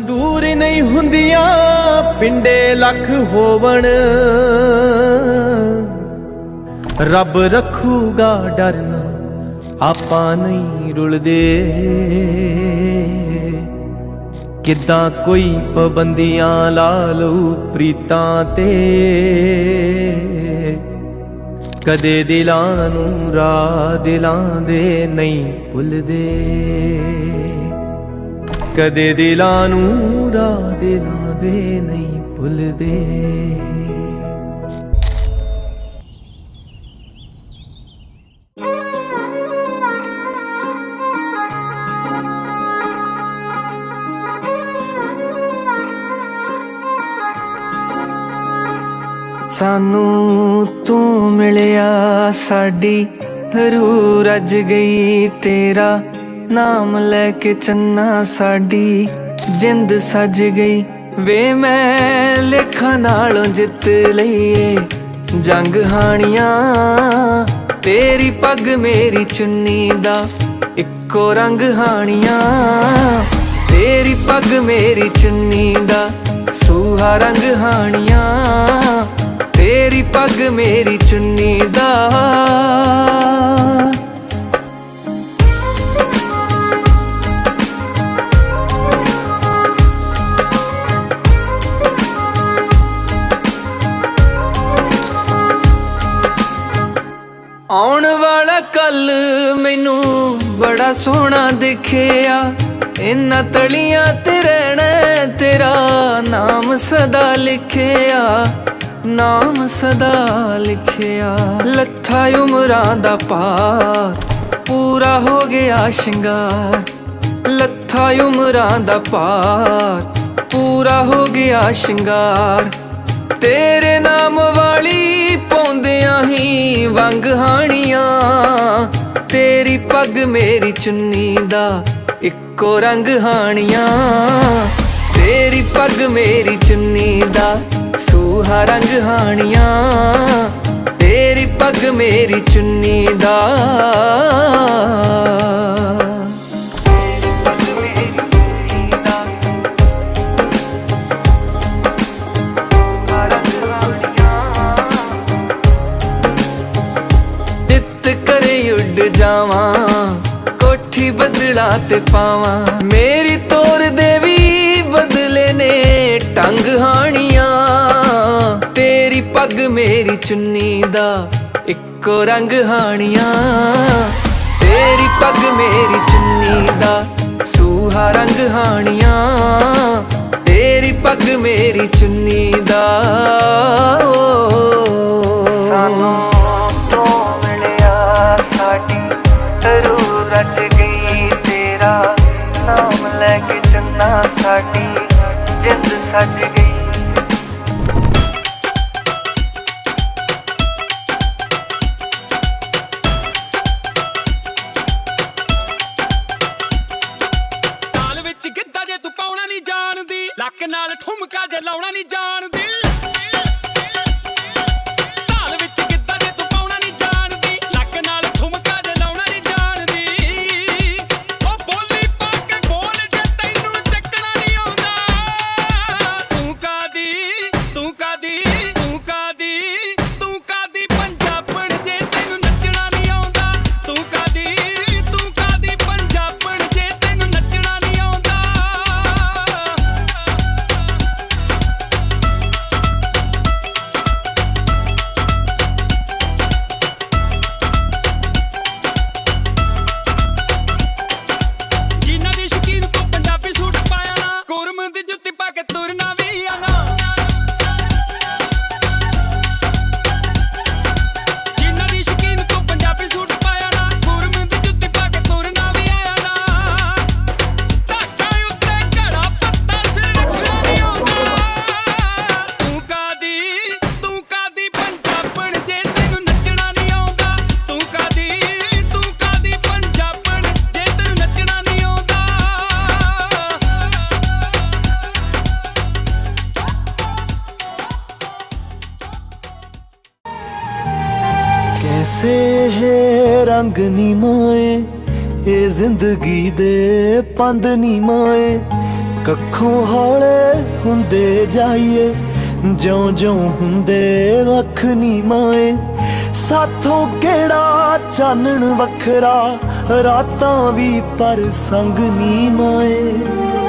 ਦੂਰ ਨਹੀਂ ਹੁੰਦੀਆਂ, ਪਿੰਡੇ ਲੱਖ ਹੋਵਣ। ਰੱਬ ਰੱਖੂਗਾ ਡਰਨਾ ਆਪਾਂ ਨਹੀਂ ਰੁਲਦੇ। ਕਿੱਦਾਂ ਕੋਈ ਪਾਬੰਦੀਆਂ ਲਾ ਲਊ ਪ੍ਰੀਤਾਂ ਤੇ? ਕਦੇ ਦਿਲਾਂ ਨੂੰ ਰਾਹ ਦਿਲਾਂ ਦੇ ਨਹੀਂ ਭੁੱਲਦੇ। ਕਦੇ ਦਿਲਾਂ ਨੂੰ ਰਾਹ ਦਿਲਾਂ ਦੇ ਨਹੀਂ ਭੁੱਲਦੇ। ਸਾਨੂੰ ਤੂੰ ਮਿਲਿਆ, ਸਾਡੀ ਰੂ ਰੱਜ ਗਈ ਤੇਰਾ। ਨਾਮ ਲੈ ਕੇ ਚੰਨਾ ਸਾਡੀ, ਜਿੰਦ ਸੱਜ ਗਈ। ਵੇ ਮੈਂ ਲੇਖਾਂ ਨਾਲੋਂ ਜਿੱਤ ਲਈਏ, ਜੰਗ ਹਾਣੀਆਂ। ਤੇਰੀ ਪੱਗ ਮੇਰੀ ਚੁੰਨੀ ਦਾ ਇੱਕੋ ਰੰਗ ਹਾਣੀਆਂ। ਤੇਰੀ ਪੱਗ ਮੇਰੀ ਚੁੰਨੀ ਦਾ ਸੂਹਾ ਰੰਗ ਹਾਣੀਆਂ। ਤੇਰੀ ਪੱਗ ਮੇਰੀ ਚੁੰਨੀ ਦਾ ਆਉਣ ਵਾਲਾ ਕੱਲ ਮੈਨੂੰ ਬੜਾ ਸੋਹਣਾ ਦਿਖਿਆ। ਇਨਾਂ ਤਲੀਆਂ ਤੇ ਰਹਿਣਾ ਤੇਰਾ ਨਾਮ ਸਦਾ ਲਿਖਿਆ, ਨਾਮ ਸਦਾ ਲਿਖਿਆ। ਲੱਥਾ ਉਮਰਾਂ ਦਾ ਪਾਰ ਪੂਰਾ ਹੋ ਗਿਆ ਸ਼ਿੰਗਾਰ। ਲੱਥਾ ਉਮਰਾਂ ਦਾ ਪਾਰ ਪੂਰਾ ਹੋ ਗਿਆ ਸ਼ਿੰਗਾਰ। ਤੇਰੇ ਨਾਮ ਵਾਲੀ ਪਾਉਂਦਿਆਂ ਹੀ ਹਾਣੀਆਂ, ਤੇਰੀ ਪੱਗ ਮੇਰੀ ਚੁੰਨੀ ਦਾ ਇੱਕੋ ਰੰਗ ਹਾਣੀਆਂ। ਤੇਰੀ ਪੱਗ ਮੇਰੀ ਚੁੰਨੀ ਦਾ ਸੂਹਾ ਰੰਗ ਹਾਣੀਆਂ। ਤੇਰੀ ਪੱਗ ਮੇਰੀ ਚੁੰਨੀ ਦਾ ਜਾਵਾਂ, ਕੋਠੀ ਬਦਲਾ ਤੇ ਪਾਵਾਂ। ਮੇਰੀ ਤੋਰ ਦੇਵੀ ਬਦਲੇ ਨੇ ਟੰਗ ਹਾਣੀਆਂ। ਤੇਰੀ ਪੱਗ ਮੇਰੀ ਚੁੰਨੀ ਦਾ ਇੱਕੋ ਰੰਗ ਹਾਣੀਆਂ। ਤੇਰੀ ਪੱਗ ਮੇਰੀ ਚੁੰਨੀ ਦਾ ਸੂਹਾ ਰੰਗ ਹਾਣੀਆਂ। ਤੇਰੀ ਪੱਗ ਮੇਰੀ ਚੁੰਨੀ ਦਾ ਸਾਨੂੰ ਸਾਡੀ ਜਿੰਦ ਸੱਜ ਗਈ। ਕੈਸੇ ਹੈ ਰੰਗ ਨੀਮਾਏ ਇਹ ਜ਼ਿੰਦਗੀ ਦੇ ਪੰਦ ਨੀਮਾਏ ਕੱਖੋਂ ਹੌਲੇ ਹੁੰਦੇ ਜਾਈਏ ਜਿਉਂ ਜਿਉਂ ਹੁੰਦੇ ਵੱਖ ਨੀ ਮਾਏ ਸਾਥੋਂ ਕਿਹੜਾ ਚਾਨਣ ਵੱਖਰਾ ਰਾਤਾਂ ਵੀ ਪਰ ਸੰਗ ਨੀ ਮਾਏ